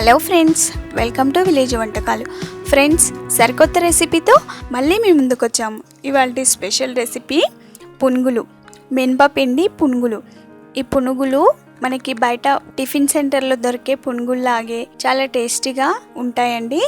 Hello friends welcome to village వంటకాలు. Friends సరికొత్త రెసిపీతో మళ్ళీ మేము ముందుకు వచ్చాము ఇవాళ స్పెషల్ రెసిపీ పునుగులు. మినపపిండి పునుగులు. ఈ పునుగులు మనకి బయట టిఫిన్ సెంటర్లో దొరికే పునుగుల్లాగే చాలా టేస్టీగా ఉంటాయండి.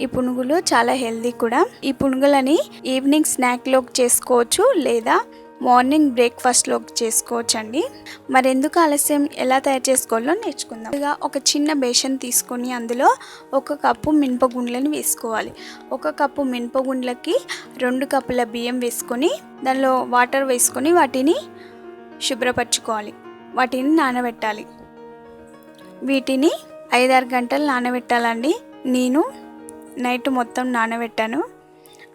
ఈ పునుగులు చాలా హెల్దీ కూడా. ఈ పునుగులని ఈవినింగ్ స్నాక్లో చేసుకోవచ్చు లేదా మార్నింగ్ బ్రేక్ఫాస్ట్లో చేసుకోవచ్చండి. మరి ఎందుకు ఆలస్యం? ఎలా తయారు చేసుకోవాలో నేర్చుకుందాం. ఇక ఒక చిన్న బేషన్ తీసుకొని అందులో ఒక కప్పు మినపగుండ్లను వేసుకోవాలి. ఒక కప్పు మినపగుండ్లకి రెండు కప్పుల బియ్యం వేసుకొని దానిలో వాటర్ వేసుకొని వాటిని శుభ్రపరచుకోవాలి. వాటిని నానబెట్టాలి. వీటిని ఐదారు గంటలు నానబెట్టాలండి. నేను నైట్ మొత్తం నానబెట్టాను.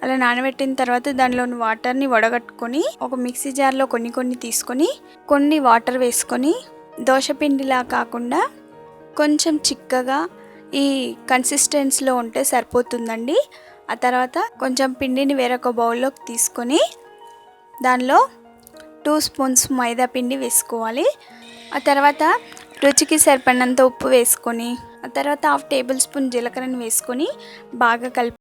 అలా నానబెట్టిన తర్వాత దానిలోని వాటర్ని వడగట్టుకొని ఒక మిక్సీ జార్లో కొన్ని కొన్ని తీసుకొని కొన్ని వాటర్ వేసుకొని దోశపిండిలా కాకుండా కొంచెం చిక్కగా ఈ కన్సిస్టెన్సీలో ఉంటే సరిపోతుందండి. ఆ తర్వాత కొంచెం పిండిని వేరొక బౌల్లోకి తీసుకొని దానిలో టూ స్పూన్స్ మైదా పిండి వేసుకోవాలి. ఆ తర్వాత రుచికి సరిపడినంత ఉప్పు వేసుకొని ఆ తర్వాత హాఫ్ టేబుల్ స్పూన్ జీలకర్రని వేసుకొని బాగా కలిపి